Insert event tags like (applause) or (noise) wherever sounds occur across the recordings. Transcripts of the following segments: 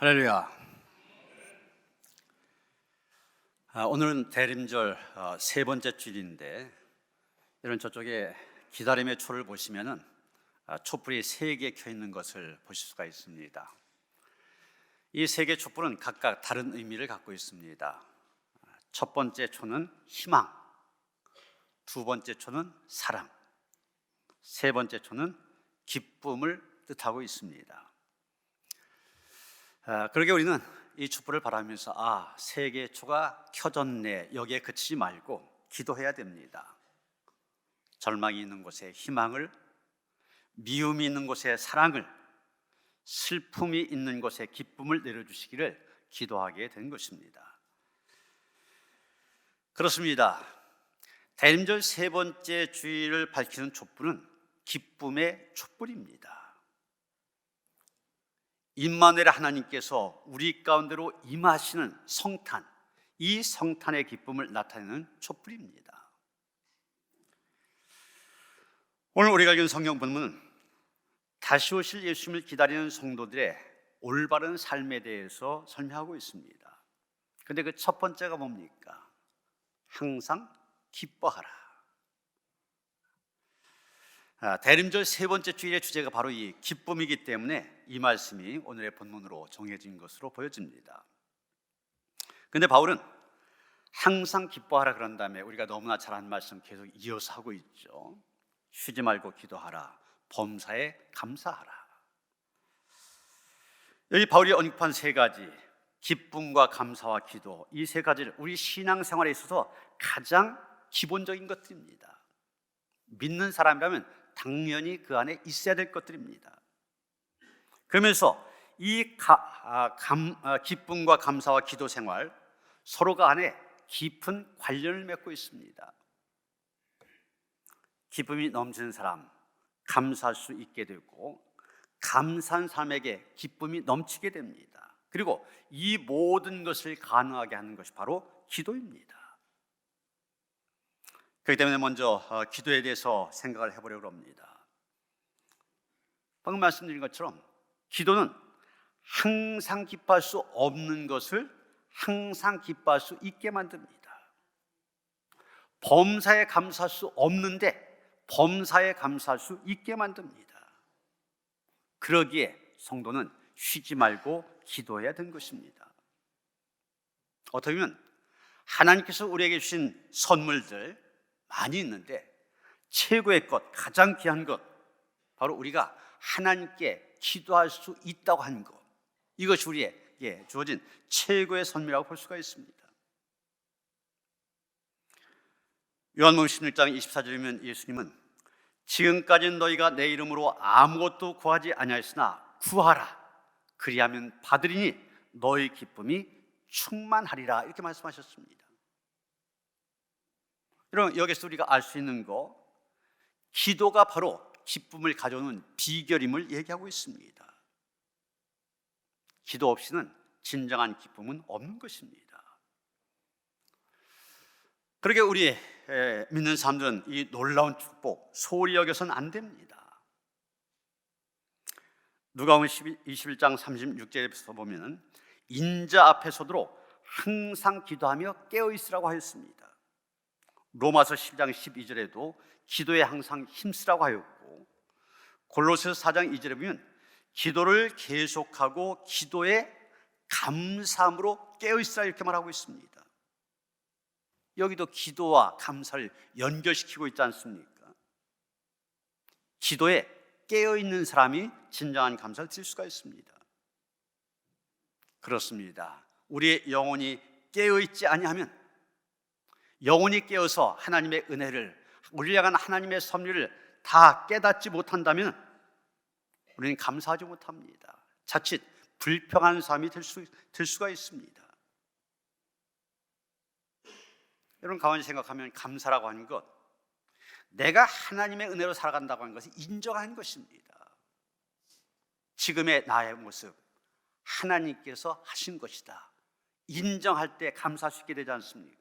할렐루야. 아, 오늘은 대림절 어, 세 번째 주일인데 이런 저쪽에 기다림의 초를 보시면은 아, 촛불이 세 개 켜 있는 것을 보실 수가 있습니다. 이 세 개 촛불은 각각 다른 의미를 갖고 있습니다. 첫 번째 초는 희망, 두 번째 초는 사랑, 세 번째 초는 기쁨을 뜻하고 있습니다. 아, 그러게 우리는 이 촛불을 바라면서 아 세계 초가 켜졌네 여기에 그치지 말고 기도해야 됩니다. 절망이 있는 곳에 희망을, 미움이 있는 곳에 사랑을, 슬픔이 있는 곳에 기쁨을 내려주시기를 기도하게 된 것입니다. 그렇습니다. 대림절 세 번째 주일을 밝히는 촛불은 기쁨의 촛불입니다. 임마누엘 하나님께서 우리 가운데로 임하시는 성탄, 이 성탄의 기쁨을 나타내는 촛불입니다. 오늘 우리가 읽은 성경 본문은 다시 오실 예수님을 기다리는 성도들의 올바른 삶에 대해서 설명하고 있습니다. 근데 그 첫 번째가 뭡니까? 항상 기뻐하라. 아, 대림절 세 번째 주일의 주제가 바로 이 기쁨이기 때문에 이 말씀이 오늘의 본문으로 정해진 것으로 보여집니다. 근데 바울은 항상 기뻐하라 그런 다음에 우리가 너무나 잘 아는 말씀 계속 이어서 하고 있죠. 쉬지 말고 기도하라. 범사에 감사하라. 여기 바울이 언급한 세 가지 기쁨과 감사와 기도 이 세 가지를 우리 신앙생활에 있어서 가장 기본적인 것들입니다. 믿는 사람이라면 당연히 그 안에 있어야 될 것들입니다. 그러면서 이 가, 아, 감, 아, 기쁨과 감사와 기도 생활 서로가 안에 깊은 관련을 맺고 있습니다. 기쁨이 넘치는 사람 감사할 수 있게 되고 감사한 사람에게 기쁨이 넘치게 됩니다. 그리고 이 모든 것을 가능하게 하는 것이 바로 기도입니다. 그렇기 때문에 먼저 어, 기도에 대해서 생각을 해보려고 합니다. 방금 말씀드린 것처럼 기도는 항상 기뻐할 수 없는 것을 항상 기뻐할 수 있게 만듭니다. 범사에 감사할 수 없는데 범사에 감사할 수 있게 만듭니다. 그러기에 성도는 쉬지 말고 기도해야 되는 것입니다. 어떻게 보면 하나님께서 우리에게 주신 선물들 많이 있는데 최고의 것, 가장 귀한 것, 바로 우리가 하나님께 기도할 수 있다고 하는 것. 이것이 우리에게 주어진 최고의 선미라고 볼 수가 있습니다. 요한복음 16장 24절이면 예수님은 지금까지 너희가 내 이름으로 아무것도 구하지 아니하였으나 구하라 그리하면 받으리니 너희 기쁨이 충만하리라 이렇게 말씀하셨습니다. 여러분 여기서 우리가 알 수 있는 거 기도가 바로 기쁨을 가져오는 비결임을 얘기하고 있습니다. 기도 없이는 진정한 기쁨은 없는 것입니다. 그러게 우리 믿는 사람들은 이 놀라운 축복 소홀히 여겨서는 안 됩니다. 누가복음 21장 36절에서 보면은 인자 앞에 서도 항상 기도하며 깨어 있으라고 하였습니다. 로마서 10장 12절에도 기도에 항상 힘쓰라고 하였고 골로새서 4장 2절에 보면 기도를 계속하고 기도에 감사함으로 깨어 있으라 이렇게 말하고 있습니다. 여기도 기도와 감사를 연결시키고 있지 않습니까? 기도에 깨어 있는 사람이 진정한 감사를 드릴 수가 있습니다. 그렇습니다. 우리의 영혼이 깨어 있지 아니하면 영혼이 깨어서 하나님의 은혜를 우리를 향한 하나님의 섭리를 다 깨닫지 못한다면 우리는 감사하지 못합니다. 자칫 불평하는 삶이 될, 수, 될 수가 있습니다. 여러분 가만히 생각하면 감사라고 하는 것 내가 하나님의 은혜로 살아간다고 하는 것을 인정하는 것입니다. 지금의 나의 모습 하나님께서 하신 것이다. 인정할 때 감사할 수 있게 되지 않습니까?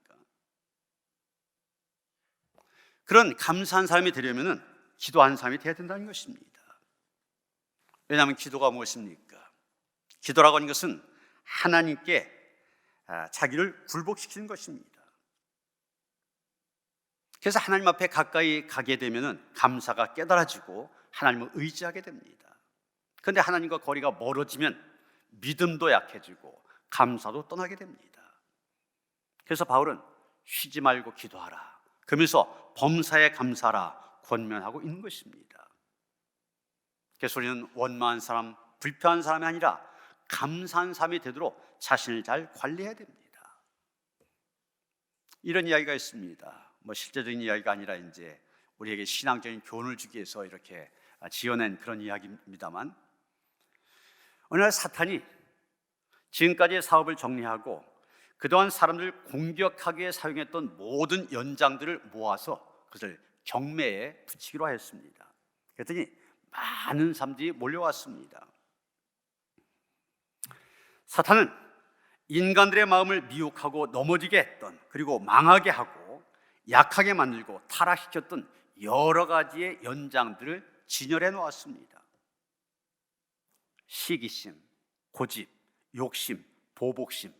그런 감사한 사람이 되려면 기도하는 사람이 되어야 된다는 것입니다. 왜냐하면 기도가 무엇입니까? 기도라고 하는 것은 하나님께 아, 자기를 굴복시키는 것입니다. 그래서 하나님 앞에 가까이 가게 되면은 감사가 깨달아지고 하나님을 의지하게 됩니다. 그런데 하나님과 거리가 멀어지면 믿음도 약해지고 감사도 떠나게 됩니다. 그래서 바울은 쉬지 말고 기도하라. 그러면서 범사에 감사라 권면하고 있는 것입니다. 그래서 우리는 원망한 사람, 불평한 사람이 아니라 감사한 사람이 되도록 자신을 잘 관리해야 됩니다. 이런 이야기가 있습니다. 뭐 실제적인 이야기가 아니라 이제 우리에게 신앙적인 교훈을 주기 위해서 이렇게 지어낸 그런 이야기입니다만 어느 날 사탄이 지금까지의 사업을 정리하고 그동안 사람들을 공격하기 위해 사용했던 모든 연장들을 모아서 그것을 경매에 붙이기로 하였습니다. 그랬더니 많은 사람들이 몰려왔습니다. 사탄은 인간들의 마음을 미혹하고 넘어지게 했던 그리고 망하게 하고 약하게 만들고 타락시켰던 여러 가지의 연장들을 진열해 놓았습니다. 시기심, 고집, 욕심, 보복심,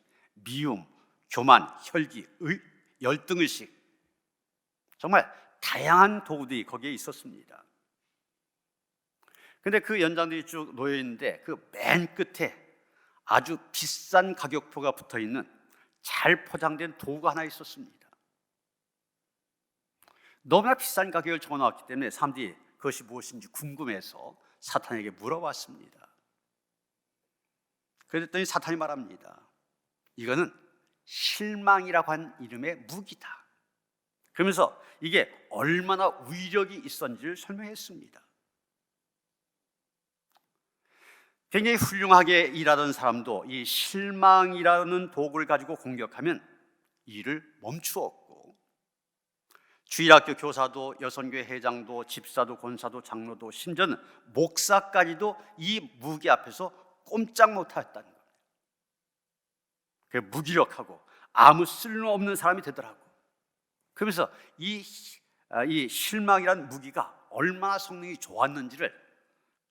미움, 교만, 혈기, 의, 열등의식 정말 다양한 도구들이 거기에 있었습니다. 근데 그 연장들이 쭉 놓여 있는데 그 맨 끝에 아주 비싼 가격표가 붙어 있는 잘 포장된 도구가 하나 있었습니다. 너무나 비싼 가격을 적어 놓았기 때문에 사람들이 그것이 무엇인지 궁금해서 사탄에게 물어봤습니다. 그랬더니 사탄이 말합니다. 이거는 실망이라고 한 이름의 무기다. 그러면서 이게 얼마나 위력이 있었는지를 설명했습니다. 굉장히 훌륭하게 일하던 사람도 이 실망이라는 도구를 가지고 공격하면 일을 멈추었고 주일학교 교사도 여선교회 회장도 집사도 권사도 장로도 심지어는 목사까지도 이 무기 앞에서 꼼짝 겁니다. 그 무기력하고 아무 쓸모없는 사람이 되더라고. 그러면서 이, 아, 이 실망이란 무기가 얼마나 성능이 좋았는지를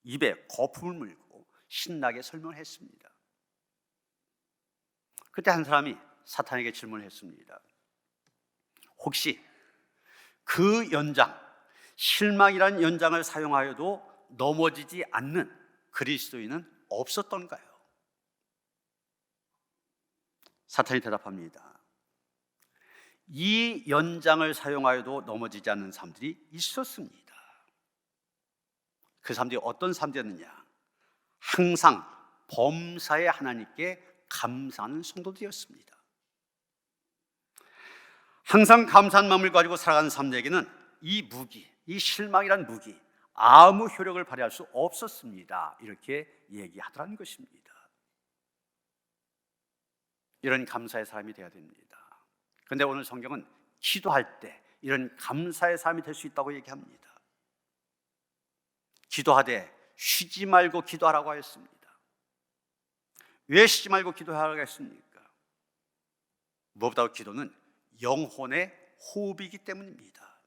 입에 거품을 물고 신나게 설명을 했습니다. 그때 한 사람이 사탄에게 질문을 했습니다. 혹시 그 연장, 실망이라는 연장을 사용하여도 넘어지지 않는 그리스도인은 없었던가요? 사탄이 대답합니다. 이 연장을 사용하여도 넘어지지 않는 사람들이 있었습니다. 그 사람들이 어떤 사람들이었느냐? 항상 범사의 하나님께 감사하는 성도들이었습니다. 항상 감사한 마음을 가지고 살아가는 사람들에게는 이 무기, 이 실망이란 무기 아무 효력을 발휘할 수 없었습니다. 이렇게 얘기하더라는 것입니다. 이런 감사의 삶이 되어야 됩니다. 그런데 오늘 성경은 기도할 때 이런 감사의 삶이 될 수 있다고 얘기합니다. 기도하되 쉬지 말고 기도하라고 하였습니다. 왜 쉬지 말고 기도하라고 했습니까? 무엇보다 기도는 영혼의 호흡이기 때문입니다.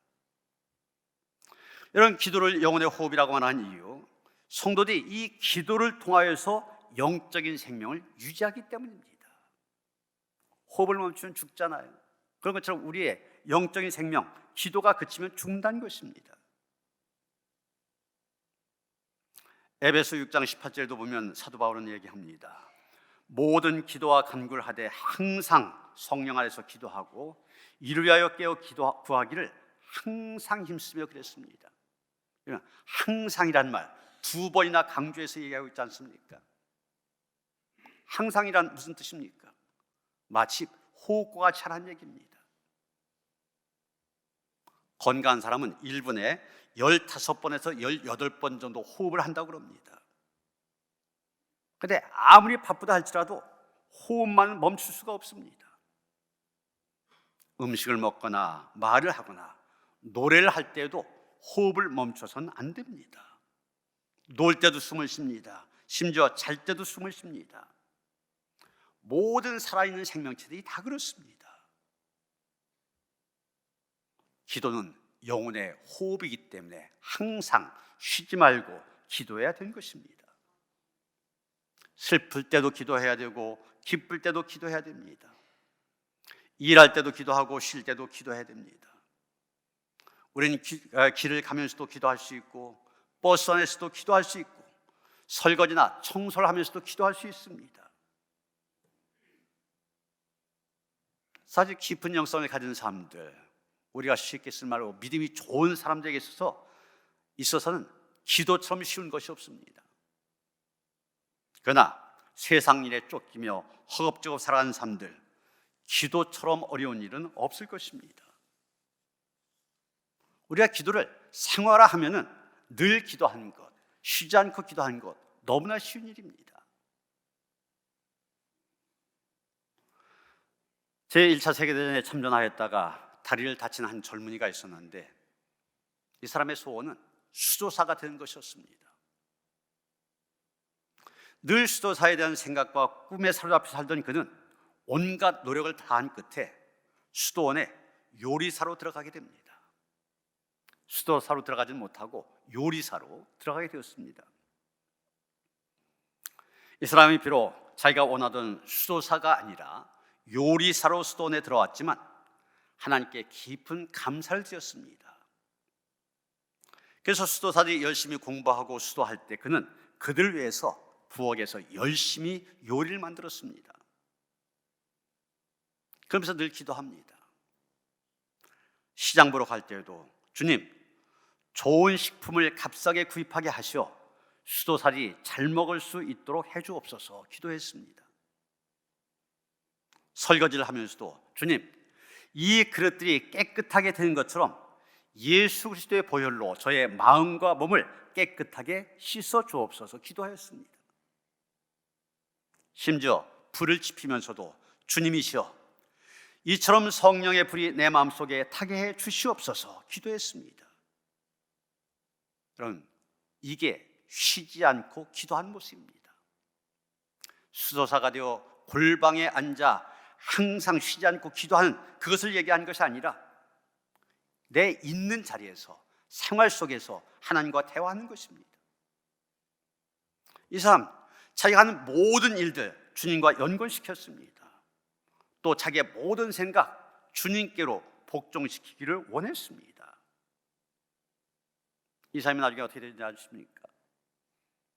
이런 기도를 영혼의 호흡이라고 말하는 이유, 성도들이 이 기도를 통하여서 영적인 생명을 유지하기 때문입니다. 호흡을 멈추면 죽잖아요. 그런 것처럼 우리의 영적인 생명, 기도가 그치면 죽는다는 것입니다. 에베소 6장 18절도 보면 사도 바울은 얘기합니다. 모든 기도와 간구하되 항상 성령 안에서 기도하고 이를 위하여 깨어 기도 구하기를 항상 힘쓰며 그랬습니다. 항상이란 말 두 번이나 강조해서 얘기하고 있지 않습니까? 항상이란 무슨 뜻입니까? 마치 호흡과 하는 얘기입니다. 건강한 사람은 1분에 15번에서 18번 정도 호흡을 한다고 그럽니다. 근데 아무리 바쁘다 할지라도 호흡만 멈출 수가 없습니다. 음식을 먹거나 말을 하거나 노래를 할 때에도 호흡을 멈춰서는 안 됩니다. 놀 때도 숨을 쉽니다. 심지어 잘 때도 숨을 쉽니다. 모든 살아있는 생명체들이 다 그렇습니다. 기도는 영혼의 호흡이기 때문에 항상 쉬지 말고 기도해야 되는 것입니다. 슬플 때도 기도해야 되고 기쁠 때도 기도해야 됩니다. 일할 때도 기도하고 쉴 때도 기도해야 됩니다. 우리는 기- 어, 길을 가면서도 기도할 수 있고 버스 안에서도 기도할 수 있고 설거지나 청소를 하면서도 기도할 수 있습니다. 사실 깊은 영성을 가진 사람들, 우리가 쉽게 쓸 말로 믿음이 좋은 사람들에게 있어서 있어서는 기도처럼 쉬운 것이 없습니다. 그러나 세상 일에 쫓기며 허겁지겁 살아가는 사람들, 기도처럼 어려운 일은 없을 것입니다. 우리가 기도를 생활화하면은 늘 기도하는 것, 쉬지 않고 기도하는 것 너무나 쉬운 일입니다. 제 1차 세계대전에 참전하였다가 다리를 다친 한 젊은이가 있었는데 이 사람의 소원은 수도사가 되는 것이었습니다. 늘 수도사에 대한 생각과 꿈에 사로잡혀 살던 그는 온갖 노력을 다한 끝에 수도원에 요리사로 들어가게 됩니다. 수도사로 들어가진 못하고 요리사로 들어가게 되었습니다. 이 사람이 비록 자기가 원하던 수도사가 아니라 요리사로 수도원에 들어왔지만 하나님께 깊은 감사를 드렸습니다. 그래서 수도사들이 열심히 공부하고 수도할 때 그는 그들 위해서 부엌에서 열심히 요리를 만들었습니다. 그러면서 늘 기도합니다. 시장 보러 갈 때에도 주님, 좋은 식품을 값싸게 구입하게 하시어 수도살이 잘 먹을 수 있도록 해주옵소서 기도했습니다. 설거지를 하면서도 주님, 이 그릇들이 깨끗하게 되는 것처럼 예수 그리스도의 보혈로 저의 마음과 몸을 깨끗하게 씻어 주옵소서 기도하였습니다. 심지어 불을 지피면서도 주님이시여 이처럼 성령의 불이 내 마음속에 타게 해 주시옵소서 기도했습니다. 여러분 이게 쉬지 않고 기도한 모습입니다. 수도사가 되어 골방에 앉아 항상 쉬지 않고 기도하는 그것을 얘기하는 것이 아니라 내 있는 자리에서 생활 속에서 하나님과 대화하는 것입니다. 이 사람 자기가 하는 모든 일들 주님과 연결시켰습니다. 또 자기의 모든 생각 주님께로 복종시키기를 원했습니다. 이 사람이 나중에 어떻게 되는지 아십니까?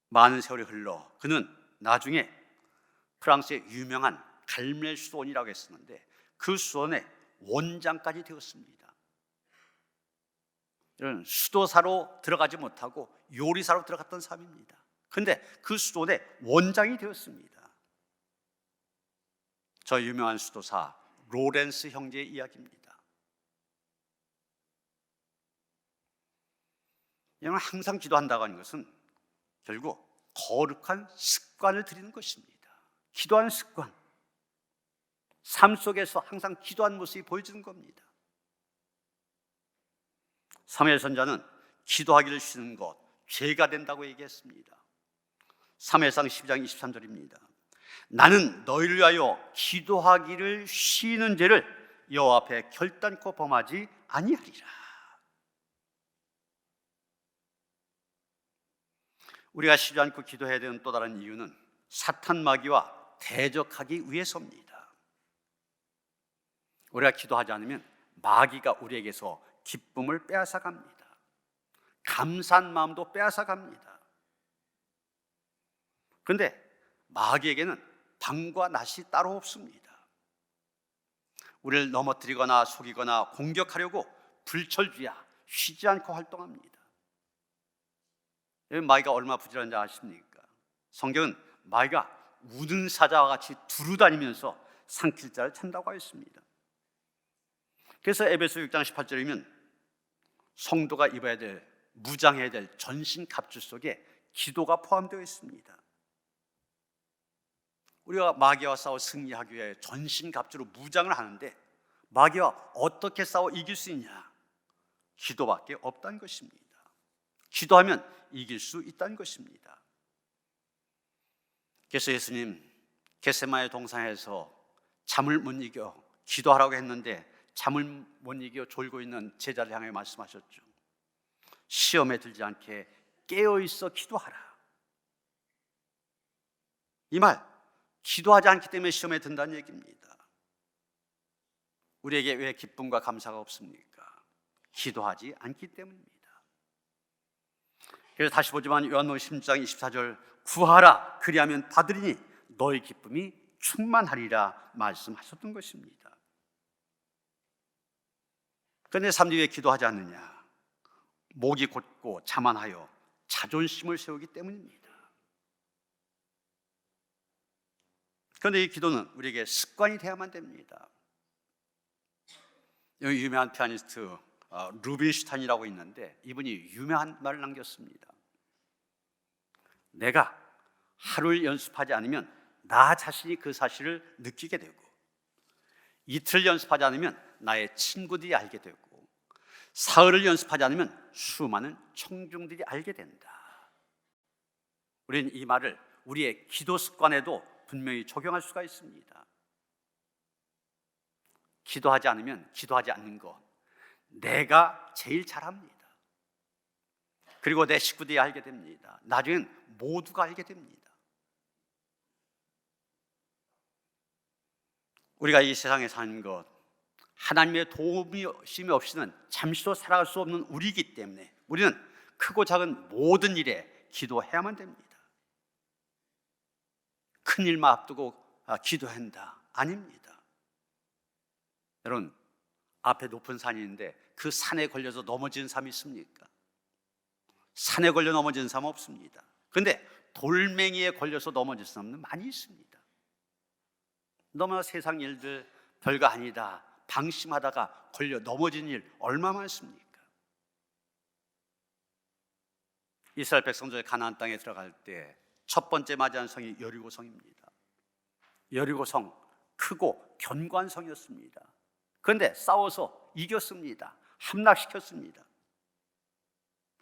많은 세월이 흘러 그는 나중에 프랑스의 유명한 갈멜 수원이라고 했었는데 그 수원의 원장까지 되었습니다. 이런 수도사로 들어가지 못하고 요리사로 들어갔던 사람입니다. 근데 그 수도의 원장이 되었습니다. 저 유명한 수도사 로렌스 형제의 이야기입니다. 여러분 항상 기도한다고 하는 것은 결국 거룩한 습관을 들이는 것입니다. 기도하는 습관. 삶 속에서 항상 기도하는 모습이 보여지는 겁니다. 사무엘 선자는 기도하기를 쉬는 것 죄가 된다고 얘기했습니다. 사무엘상 12장 23절입니다. 나는 너희를 위하여 기도하기를 쉬는 죄를 여호와 앞에 결단코 범하지 아니하리라. 우리가 쉬지 않고 기도해야 되는 또 다른 이유는 사탄 마귀와 대적하기 위해서입니다. 우리가 기도하지 않으면 마귀가 우리에게서 기쁨을 빼앗아 갑니다. 감사한 마음도 빼앗아 갑니다. 그런데 마귀에게는 방과 낯이 따로 없습니다. 우리를 넘어뜨리거나 속이거나 공격하려고 불철주야 쉬지 않고 활동합니다. 마귀가 얼마나 부지런한지 아십니까? 성경은 마귀가 우는 사자와 같이 두루 다니면서 삼킬 자를 찬다고 하였습니다. 그래서 에베소 6장 18절이면 성도가 입어야 될 무장해야 될 전신 갑주 속에 기도가 포함되어 있습니다. 우리가 마귀와 싸워 승리하기 위해 전신 갑주로 무장을 하는데 마귀와 어떻게 싸워 이길 수 있냐? 기도밖에 없다는 것입니다. 기도하면 이길 수 있다는 것입니다. 그래서 예수님 겟세마의 동상에서 잠을 못 이겨 기도하라고 했는데 잠을 못 이겨 졸고 있는 제자를 향해 말씀하셨죠. 시험에 들지 않게 깨어 있어 기도하라. 이 말 기도하지 않기 때문에 시험에 든다는 얘기입니다. 우리에게 왜 기쁨과 감사가 없습니까? 기도하지 않기 때문입니다. 그래서 다시 보지만 요한복음 16장 24절 구하라 그리하면 받으리니 너희 기쁨이 충만하리라 말씀하셨던 것입니다. 그런데 사람들이 왜 기도하지 않느냐? 목이 곧고 자만하여 자존심을 세우기 때문입니다. 그런데 이 기도는 우리에게 습관이 되어야만 됩니다. 여기 유명한 피아니스트 어, 루빈슈탄이라고 있는데 이분이 유명한 말을 남겼습니다. 내가 하루를 연습하지 않으면 나 자신이 그 사실을 느끼게 되고 이틀 연습하지 않으면 나의 친구들이 알게 되고 사흘을 연습하지 않으면 수많은 청중들이 알게 된다. 우리는 이 말을 우리의 기도 습관에도 분명히 적용할 수가 있습니다. 기도하지 않으면 기도하지 않는 것 내가 제일 잘합니다. 그리고 내 식구들이 알게 됩니다. 나중엔 모두가 알게 됩니다. 우리가 이 세상에 사는 것 하나님의 도움이 없이는 잠시도 살아갈 수 없는 우리이기 때문에 우리는 크고 작은 모든 일에 기도해야만 됩니다. 큰 일만 앞두고 아, 기도한다 아닙니다. 여러분 앞에 높은 산이 있는데 그 산에 걸려서 넘어진 사람이 있습니까? 산에 걸려 넘어진 사람 없습니다. 그런데 돌멩이에 걸려서 넘어진 사람은 많이 있습니다. 너무나 세상 일들 별거 아니다. 방심하다가 걸려 넘어진 일 얼마 많습니까? 이스라엘 백성들 가나안 땅에 들어갈 때 첫 번째 맞이한 성이 여리고성입니다. 여리고성 크고 견고한 성이었습니다. 그런데 싸워서 이겼습니다. 함락시켰습니다.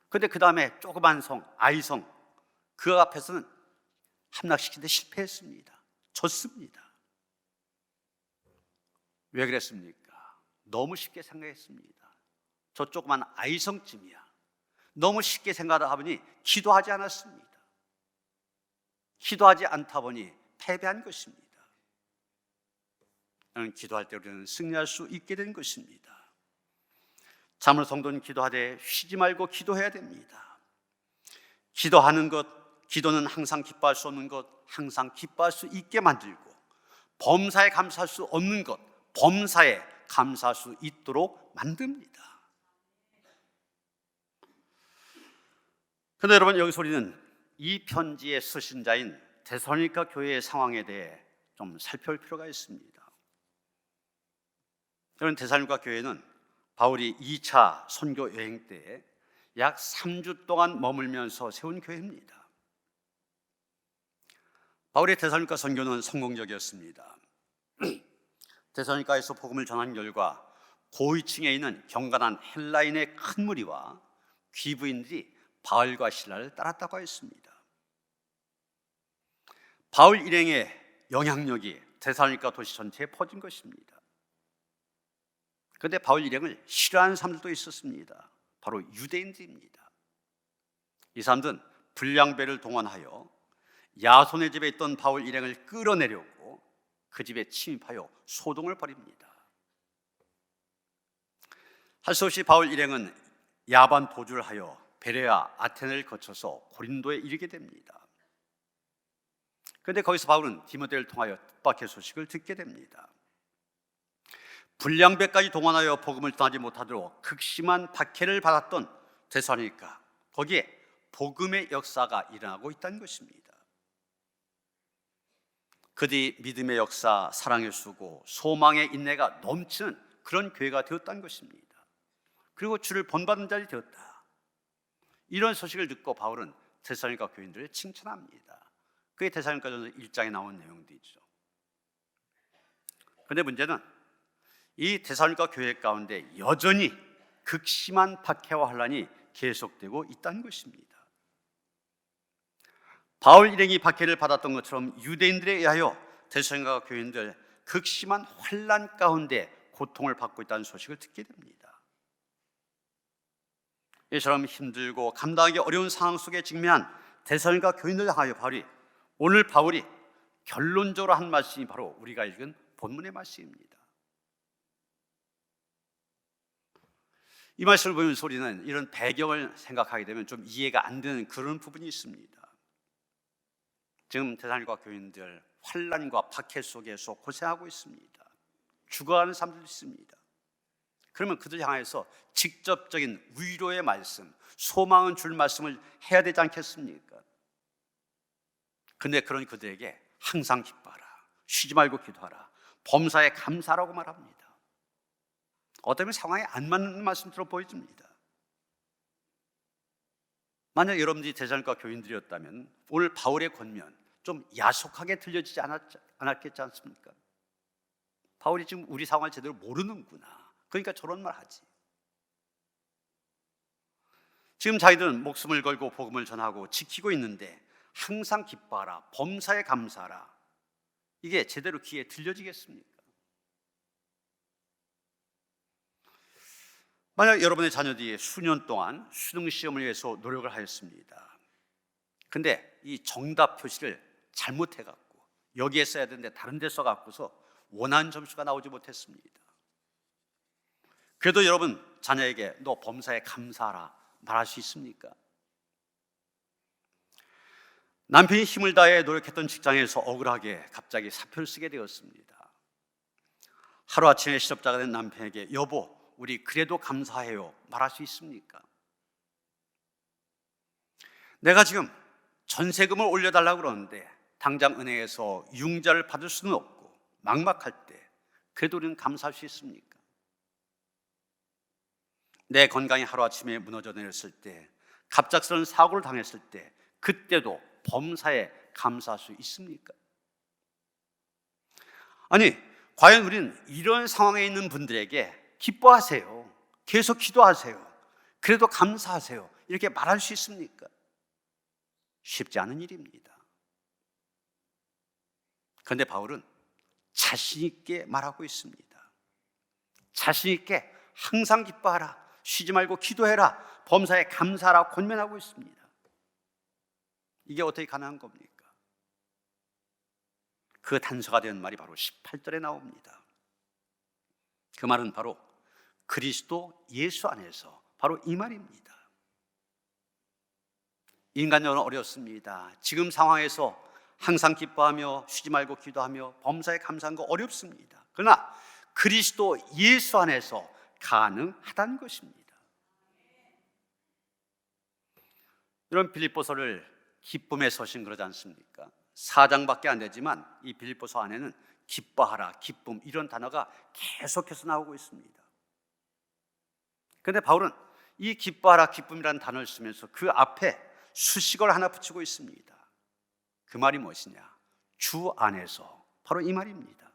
그런데 그 다음에 조그만 성 아이성 그 앞에서는 함락시키는데 실패했습니다. 졌습니다. 왜 그랬습니까? 너무 쉽게 생각했습니다. 저 조그만 아이성쯤이야. 너무 쉽게 생각하다 보니 기도하지 않았습니다. 기도하지 않다 보니 패배한 것입니다. 기도할 때 우리는 승리할 수 있게 된 것입니다. 참으로 성도는 기도하되 쉬지 말고 기도해야 됩니다. 기도하는 것, 기도는 항상 기뻐할 수 없는 것, 항상 기뻐할 수 있게 만들고 범사에 감사할 수 없는 것, 범사에 감사할 수 있도록 만듭니다. 그런데 여러분 여기서 우리는 이 편지의 서신자인 데살로니가 교회의 상황에 대해 좀 살펴볼 필요가 있습니다. 여러분 데살로니가 교회는 바울이 2차 선교 여행 때 약 3주 동안 머물면서 세운 교회입니다. 바울의 데살로니가 선교는 성공적이었습니다. (clears throat) 데살로니가에서 복음을 전한 결과 고위층에 있는 경건한 헬라인의 큰 무리와 귀부인들이 바울과 신라를 따랐다고 했습니다. 바울 일행의 영향력이 데살로니가 도시 전체에 퍼진 것입니다. 그런데 바울 일행을 싫어하는 사람들도 있었습니다. 바로 유대인들입니다. 이 사람들은 불량배를 동원하여 야손의 집에 있던 바울 일행을 끌어내려고 그 집에 침입하여 소동을 벌입니다. 할 수 없이 바울 일행은 야반 도주를 하여 베레아 아테네를 거쳐서 고린도에 이르게 됩니다. 그런데 거기서 바울은 디모데를 통하여 뜻밖의 소식을 듣게 됩니다. 불량배까지 동원하여 복음을 전하지 못하도록 극심한 박해를 받았던 대사니까 거기에 복음의 역사가 일어나고 있다는 것입니다. 그뒤 믿음의 역사, 사랑의 수고, 소망의 인내가 넘치는 그런 교회가 되었다는 것입니다. 그리고 주를 본받은 자리 되었다. 이런 소식을 듣고 바울은 테살로니가 교인들을 칭찬합니다. 그게 대사님까지 1장에 나온 내용들이죠. 그런데 문제는 이 대사님과 교회 가운데 여전히 극심한 박해와 환란이 계속되고 있다는 것입니다. 바울 일행이 박해를 받았던 것처럼 유대인들에 의하여 대사님과 교인들 극심한 환란 가운데 고통을 받고 있다는 소식을 듣게 됩니다. 이처럼 힘들고 감당하기 어려운 상황 속에 직면한 대사님과 교인들 하여 바울이 오늘 바울이 결론적으로 한 말씀이 바로 우리가 읽은 본문의 말씀입니다. 이 말씀을 보면서 우리는 이런 배경을 생각하게 되면 좀 이해가 안 되는 그런 부분이 있습니다. 지금 대산일과 교인들 환란과 박해 속에서 고생하고 있습니다. 죽어가는 사람들도 있습니다. 그러면 그들 향해서 직접적인 위로의 말씀, 소망은 줄 말씀을 해야 되지 않겠습니까? 근데 그런 그들에게 항상 기뻐하라. 쉬지 말고 기도하라. 범사에 감사라고 말합니다. 어쩌면 상황에 안 맞는 말씀처럼 보여집니다. 만약 여러분들이 대전과 교인들이었다면 오늘 바울의 권면 좀 야속하게 들려지지 않았, 않았겠지 않습니까? 바울이 지금 우리 상황을 제대로 모르는구나. 그러니까 저런 말 하지. 지금 자기들은 목숨을 걸고 복음을 전하고 지키고 있는데 항상 기뻐하라. 범사에 감사하라. 이게 제대로 귀에 들려지겠습니까? 만약 여러분의 자녀들이 수년 동안 수능 시험을 위해서 노력을 하였습니다. 근데 이 정답 표시를 잘못해 갖고 여기에 써야 되는데 다른 데 써 갖고서 원하는 점수가 나오지 못했습니다. 그래도 여러분 자녀에게 너 범사에 감사하라 말할 수 있습니까? 남편이 힘을 다해 노력했던 직장에서 억울하게 갑자기 사표를 쓰게 되었습니다. 하루아침에 실업자가 된 남편에게 여보 우리 그래도 감사해요 말할 수 있습니까? 내가 지금 전세금을 올려달라고 그러는데 당장 은행에서 융자를 받을 수는 없고 막막할 때 그래도 우리는 감사할 수 있습니까? 내 건강이 하루아침에 무너져 내렸을 때 갑작스러운 사고를 당했을 때 그때도 범사에 감사할 수 있습니까? 아니 과연 우리는 이런 상황에 있는 분들에게 기뻐하세요. 계속 기도하세요. 그래도 감사하세요. 이렇게 말할 수 있습니까? 쉽지 않은 일입니다. 그런데 바울은 자신 있게 말하고 있습니다. 자신 있게 항상 기뻐하라. 쉬지 말고 기도해라. 범사에 감사하라 권면하고 있습니다. 이게 어떻게 가능한 겁니까? 그 단서가 된 말이 바로 18절에 나옵니다. 그 말은 바로 그리스도 예수 안에서 바로 이 말입니다. 인간적으로 어렵습니다. 지금 상황에서 항상 기뻐하며 쉬지 말고 기도하며 범사에 감사한 거 어렵습니다. 그러나 그리스도 예수 안에서 가능하다는 것입니다. 이런 빌립보서를 기쁨의 서신 그러지 않습니까? 4장밖에 안 되지만 이 빌립보서 안에는 기뻐하라, 기쁨 이런 단어가 계속해서 나오고 있습니다. 그런데 바울은 이 기뻐하라, 기쁨이라는 단어를 쓰면서 그 앞에 수식어를 하나 붙이고 있습니다. 그 말이 무엇이냐? 주 안에서 바로 이 말입니다.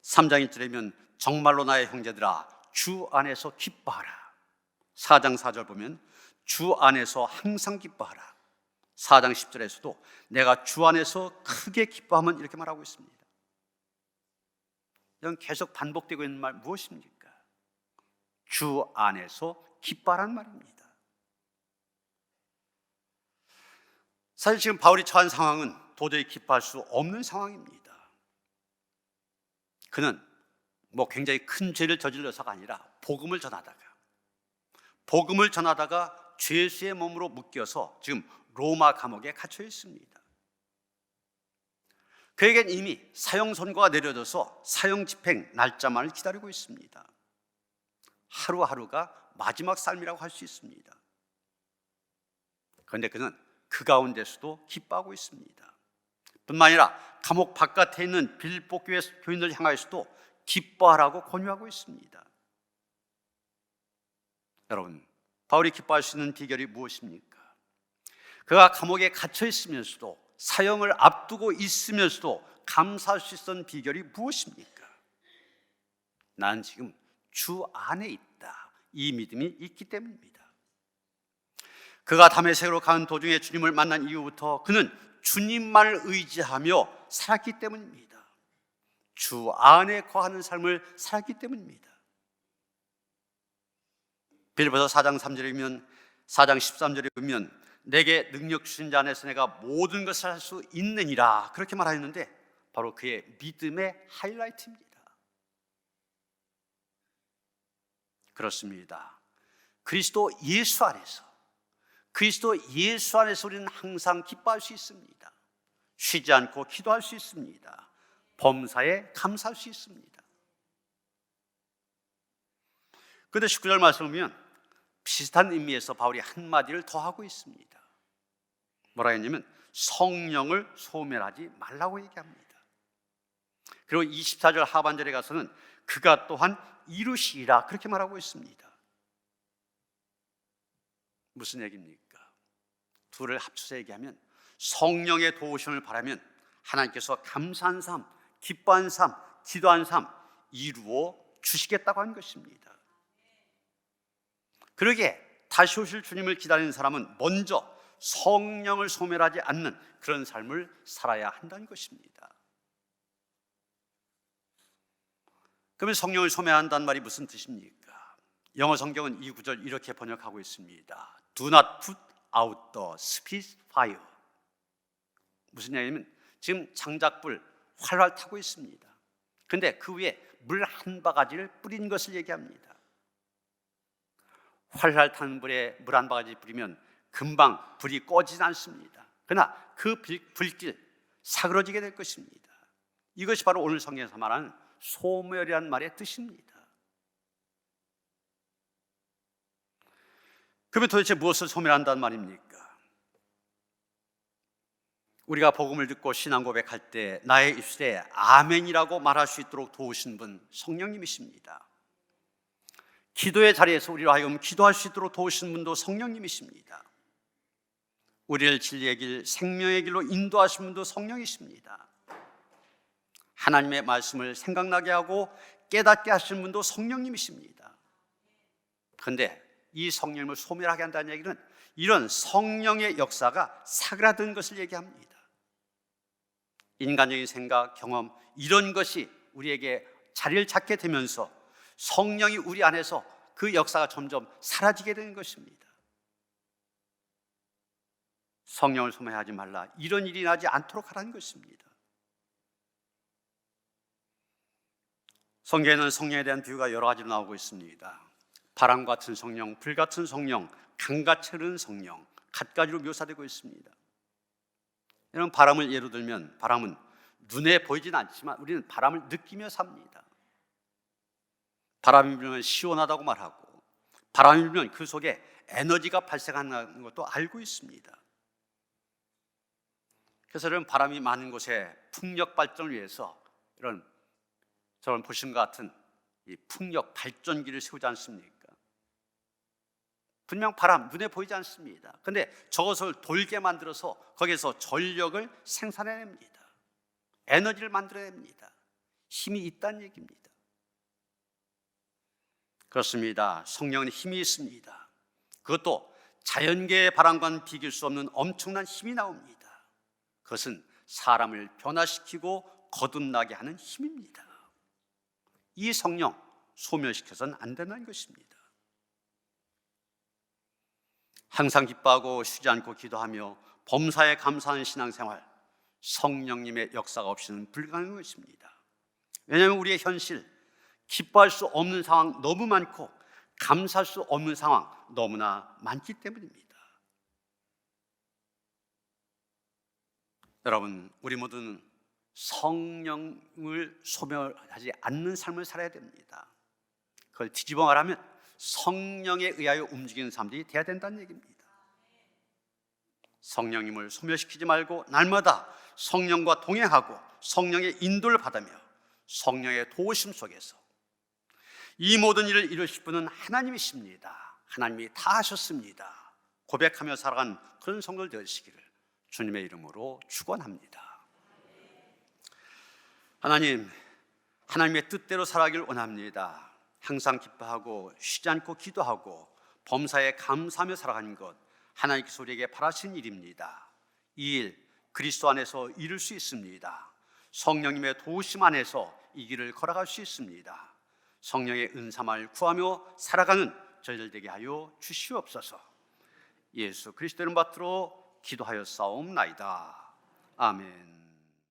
3장 1절이면 정말로 나의 형제들아 주 안에서 기뻐하라. 4장 4절 보면 주 안에서 항상 기뻐하라. 4장 10절에서도 내가 주 안에서 크게 기뻐하면 이렇게 말하고 있습니다. 이건 계속 반복되고 있는 말 무엇입니까? 주 안에서 기뻐하라는 말입니다. 사실 지금 바울이 처한 상황은 도저히 기뻐할 수 없는 상황입니다. 그는 뭐 굉장히 큰 죄를 저질러서가 아니라 복음을 전하다가 복음을 전하다가 죄수의 몸으로 묶여서 지금 로마 감옥에 갇혀 있습니다. 그에겐 이미 사형 선고가 내려져서 사형 집행 날짜만을 기다리고 있습니다. 하루하루가 마지막 삶이라고 할 수 있습니다. 그런데 그는 그 가운데서도 기뻐하고 있습니다. 뿐만 아니라 감옥 바깥에 있는 빌보 교회 교인들 향하여서도 기뻐하라고 권유하고 있습니다. 여러분, 바울이 기뻐할 수 있는 비결이 무엇입니까? 그가 감옥에 갇혀 있으면서도 사형을 앞두고 있으면서도 감사할 수 있었던 비결이 무엇입니까? 난 지금 주 안에 있다. 이 믿음이 있기 때문입니다. 그가 담에색으로 가는 도중에 주님을 만난 이후부터 그는 주님만을 의지하며 살았기 때문입니다. 주 안에 거하는 삶을 살았기 때문입니다. 빌보서 4장 3절이면 4장 13절에 보면 내게 능력 주신 자 안에서 내가 모든 것을 할 수 있느니라 그렇게 말하였는데 바로 그의 믿음의 하이라이트입니다. 그렇습니다. 그리스도 예수 안에서 그리스도 예수 안에서 우리는 항상 기뻐할 수 있습니다. 쉬지 않고 기도할 수 있습니다. 범사에 감사할 수 있습니다. 그런데 19절 말씀 보면 비슷한 의미에서 바울이 한마디를 더 하고 있습니다. 뭐라 했냐면 성령을 소멸하지 말라고 얘기합니다. 그리고 24절 하반절에 가서는 그가 또한 이루시리라 그렇게 말하고 있습니다. 무슨 얘기입니까? 둘을 합쳐서 얘기하면 성령의 도우심을 바라면 하나님께서 감사한 삶, 기뻐한 삶, 기도한 삶 이루어 주시겠다고 한 것입니다. 그러게 다시 오실 주님을 기다리는 사람은 먼저 성령을 소멸하지 않는 그런 삶을 살아야 한다는 것입니다. 그러면 성령을 소멸한다는 말이 무슨 뜻입니까? 영어 성경은 이 구절 이렇게 번역하고 있습니다. Do not put the spirit fire. 무슨 얘기냐면 지금 장작불 활활 타고 있습니다. 근데 그 위에 물 한 바가지를 뿌린 것을 얘기합니다. 활활 타는 불에 물 한 바가지 뿌리면 금방 불이 꺼지지 않습니다. 그러나 그 불길 사그러지게 될 것입니다. 이것이 바로 오늘 성경에서 말하는 소멸이란 말의 뜻입니다. 그러면 도대체 무엇을 소멸한다는 말입니까? 우리가 복음을 듣고 신앙 고백할 때 나의 입술에 아멘이라고 말할 수 있도록 도우신 분 성령님이십니다. 기도의 자리에서 우리로 하여금 기도할 수 있도록 도우신 분도 성령님이십니다. 우리를 진리의 길, 생명의 길로 인도하신 분도 성령이십니다. 하나님의 말씀을 생각나게 하고 깨닫게 하시는 분도 성령님이십니다. 그런데 이 성령을 소멸하게 한다는 얘기는 이런 성령의 역사가 사그라든 것을 얘기합니다. 인간적인 생각, 경험 이런 것이 우리에게 자리를 찾게 되면서 성령이 우리 안에서 그 역사가 점점 사라지게 되는 것입니다. 성령을 소멸하지 말라. 이런 일이 나지 않도록 하라는 것입니다. 성경에는 성령에 대한 비유가 여러 가지로 나오고 있습니다. 바람 같은 성령, 불 같은 성령, 흐르는 성령, 갖가지로 묘사되고 있습니다. 여러분 바람을 예로 들면 바람은 눈에 보이진 않지만 우리는 바람을 느끼며 삽니다. 바람이 불면 시원하다고 말하고 바람이 불면 그 속에 에너지가 발생하는 것도 알고 있습니다. 그래서 이런 바람이 많은 곳에 풍력 발전을 위해서 이런 저런 보신 것 같은 이 풍력 발전기를 세우지 않습니까? 분명 바람 눈에 보이지 않습니다. 근데 저것을 돌게 만들어서 거기서 전력을 생산해냅니다. 에너지를 만들어냅니다. 힘이 있다는 얘기입니다. 그렇습니다. 성령은 힘이 있습니다. 그것도 자연계의 바람과는 비길 수 없는 엄청난 힘이 나옵니다. 그것은 사람을 변화시키고 거듭나게 하는 힘입니다. 이 성령 소멸시켜서는 안 된다는 것입니다. 항상 기뻐하고 쉬지 않고 기도하며 범사에 감사하는 신앙생활 성령님의 역사가 없이는 불가능한 것입니다. 왜냐하면 우리의 현실 기뻐할 수 없는 상황 너무 많고 감사할 수 없는 상황 너무나 많기 때문입니다. 여러분, 우리 모두는 성령을 소멸하지 않는 삶을 살아야 됩니다. 그걸 뒤집어 말하면 성령에 의하여 움직이는 사람들이 돼야 된다는 얘기입니다. 성령님을 소멸시키지 말고 날마다 성령과 동행하고 성령의 인도를 받으며 성령의 도우심 속에서 이 모든 일을 이루실 분은 하나님이십니다. 하나님이 다 하셨습니다. 고백하며 살아간 그런 성도들 되시기를 주님의 이름으로 축원합니다. 하나님, 하나님의 뜻대로 살아가길 원합니다. 항상 기뻐하고 쉬지 않고 기도하고 범사에 감사하며 살아가는 것 하나님께서 우리에게 바라신 일입니다. 이 일 그리스도 안에서 이룰 수 있습니다. 성령님의 도우심 안에서 이 길을 걸어갈 수 있습니다. 성령의 은사만을 구하며 살아가는 저희들 되게 하여 주시옵소서. 예수 그리스도의 이름 받들어 기도하여 싸움나이다. 아멘.